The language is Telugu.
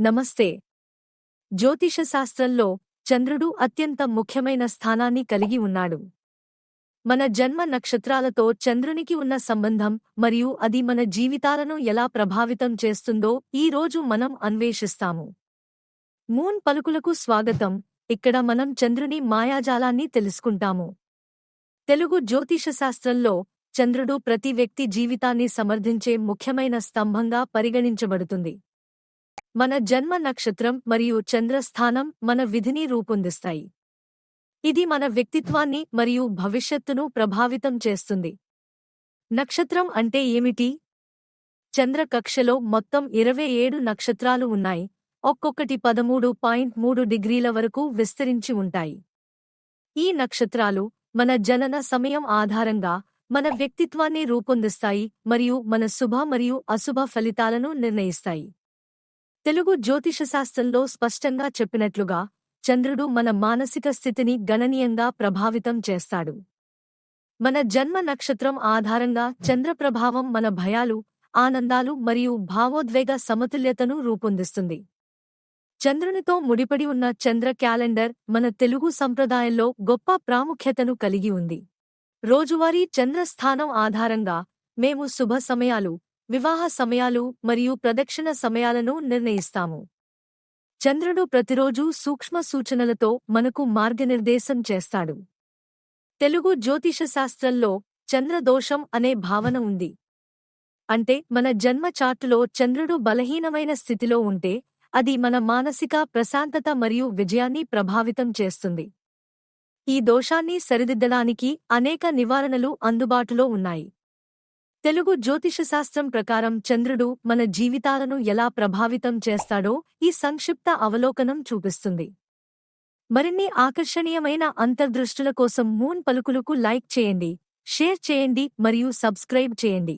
నమస్తే. జ్యోతిషశాస్త్రంలో చంద్రుడు అత్యంత ముఖ్యమైన స్థానాన్ని కలిగి ఉన్నాడు. మన జన్మ నక్షత్రాలతో చంద్రునికి ఉన్న సంబంధం మరియు అది మన జీవితాలను ఎలా ప్రభావితం చేస్తుందో ఈ రోజు మనం అన్వేషిస్తాము. మూన్ పలుకులకు స్వాగతం. ఇక్కడ మనం చంద్రుని మాయాజాలాన్ని తెలుసుకుంటాము. తెలుగు జ్యోతిషశాస్త్రంలో చంద్రుడు ప్రతి వ్యక్తి జీవితాన్ని సమర్థించే ముఖ్యమైన స్తంభంగా పరిగణించబడుతుంది. మన జన్మ నక్షత్రం మరియు చంద్రస్థానం మన విధిని రూపొందిస్తాయి. ఇది మన వ్యక్తిత్వాన్ని మరియు భవిష్యత్తును ప్రభావితం చేస్తుంది. నక్షత్రం అంటే ఏమిటి? చంద్ర కక్షలో మొత్తం ఇరవై ఏడు నక్షత్రాలు ఉన్నాయి. ఒక్కొక్కటి పదమూడు పాయింట్ మూడు డిగ్రీల వరకు విస్తరించి ఉంటాయి. ఈ నక్షత్రాలు మన జనన సమయం ఆధారంగా మన వ్యక్తిత్వాన్ని రూపొందిస్తాయి మరియు మన శుభ మరియు అశుభ ఫలితాలను నిర్ణయిస్తాయి. తెలుగు జ్యోతిషశాస్త్రంలో స్పష్టంగా చెప్పినట్లుగా చంద్రుడు మన మానసిక స్థితిని గణనీయంగా ప్రభావితం చేస్తాడు. మన జన్మ నక్షత్రం ఆధారంగా చంద్ర ప్రభావం మన భయాలు ఆనందాలు మరియు భావోద్వేగ సమతుల్యతను రూపొందిస్తుంది. చంద్రునితో ముడిపడి ఉన్న చంద్ర క్యాలెండర్ మన తెలుగు సంప్రదాయంలో గొప్ప ప్రాముఖ్యతను కలిగి ఉంది. రోజువారీ చంద్రస్థానం ఆధారంగా మేము శుభ సమయాలు వివాహ సమయాలు మరియు ప్రదక్షిణ సమయాలను నిర్ణయిస్తాము. చంద్రుడు ప్రతిరోజూ సూక్ష్మ సూచనలతో మనకు మార్గనిర్దేశం చేస్తాడు. తెలుగు జ్యోతిషశాస్త్రంలో చంద్రదోషం అనే భావన ఉంది. అంటే మన జన్మ చార్టులో చంద్రుడు బలహీనమైన స్థితిలో ఉంటే అది మన మానసిక ప్రశాంతత మరియు విజయాన్ని ప్రభావితం చేస్తుంది. ఈ దోషాన్ని సరిదిద్దడానికి అనేక నివారణలు అందుబాటులో ఉన్నాయి. తెలుగు జ్యోతిషశాస్త్రం ప్రకారం చంద్రుడు మన జీవితాలను ఎలా ప్రభావితం చేస్తాడో ఈ సంక్షిప్త అవలోకనం చూపిస్తుంది. మరిన్ని ఆకర్షణీయమైన అంతర్దృష్టుల కోసం మూన్ పలుకులకు లైక్ చేయండి షేర్ చేయండి మరియు సబ్స్క్రైబ్ చేయండి.